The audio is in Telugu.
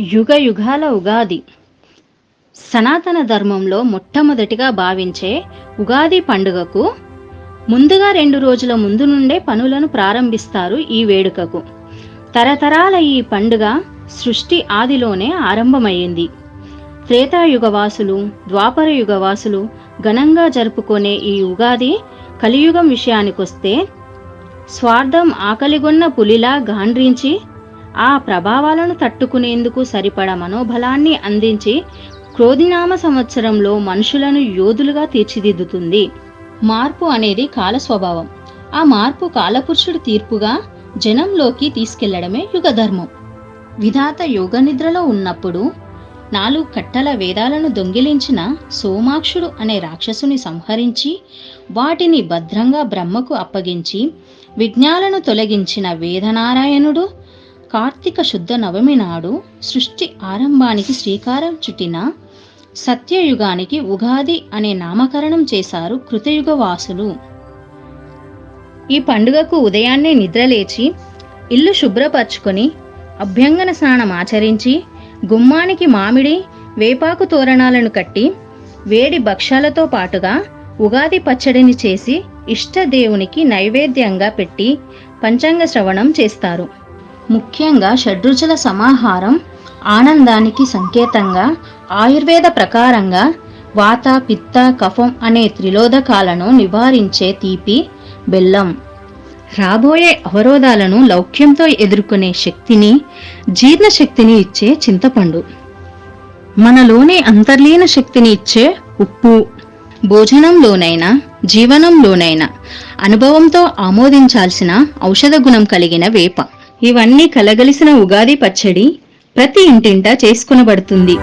యుగ యుగాల ఉగాది. సనాతన ధర్మంలో మొట్టమొదటిగా భావించే ఉగాది పండుగకు ముందుగా రెండు రోజుల ముందు నుండే పనులను ప్రారంభిస్తారు ఈ వేడుకకు. తరతరాల ఈ పండుగ సృష్టి ఆదిలోనే ఆరంభమైంది. త్రేతాయుగవాసులు ద్వాపర యుగవాసులు ఘనంగా జరుపుకునే ఈ ఉగాది కలియుగం విషయానికొస్తే స్వార్థం ఆకలిగొన్న పులిలా గాండ్రించి ఆ ప్రభావాలను తట్టుకునేందుకు సరిపడ మనోబలాన్ని అందించి క్రోధినామ సంవత్సరంలో మనుషులను యోధులుగా తీర్చిదిద్దుతుంది. మార్పు అనేది కాల స్వభావం. ఆ మార్పు కాలపురుషుడి తీర్పుగా జనంలోకి తీసుకెళ్ళడమే యుగధర్మం. విధాత యోగనిద్రలో ఉన్నప్పుడు నాలుగు కట్టల వేదాలను దొంగిలించిన సోమాక్షుడు అనే రాక్షసుని సంహరించి వాటిని భద్రంగా బ్రహ్మకు అప్పగించి విజ్ఞాలను తొలగించిన వేదనారాయణుడు కార్తీక శుద్ధ నవమి నాడు సృష్టి ఆరంభానికి శ్రీకారం చుట్టిన సత్యయుగానికి ఉగాది అనే నామకరణం చేశారు కృతయుగ వాసులు ఈ పండుగకు ఉదయాన్నే నిద్రలేచి ఇల్లు శుభ్రపరచుకొని అభ్యంగన స్నానం ఆచరించి గుమ్మానికి మామిడి వేపాకు తోరణాలను కట్టి వేడి భక్ష్యాలతో పాటుగా ఉగాది పచ్చడిని చేసి ఇష్టదేవునికి నైవేద్యంగా పెట్టి పంచాంగ శ్రవణం చేస్తారు. ముఖ్యంగా షడ్రుచుల సమాహారం ఆనందానికి సంకేతంగా ఆయుర్వేద ప్రకారంగా వాత పిత్త కఫం అనే త్రిలోదకాలను నివారించే తీపి బెల్లం. రాబోయే అవరోధాలను లౌక్యంతో ఎదుర్కొనే శక్తిని జీర్ణశక్తిని ఇచ్చే చింతపండు. మనలోని అంతర్లీన శక్తిని ఇచ్చే ఉప్పు. భోజనంలోనైనా జీవనంలోనైనా అనుభవంతో ఆమోదించాల్సిన ఔషధ గుణం కలిగిన వేప. ఇవన్నీ కలగలిసిన ఉగాది పచ్చడి ప్రతి ఇంటింట చేసుకునబడుతుంది.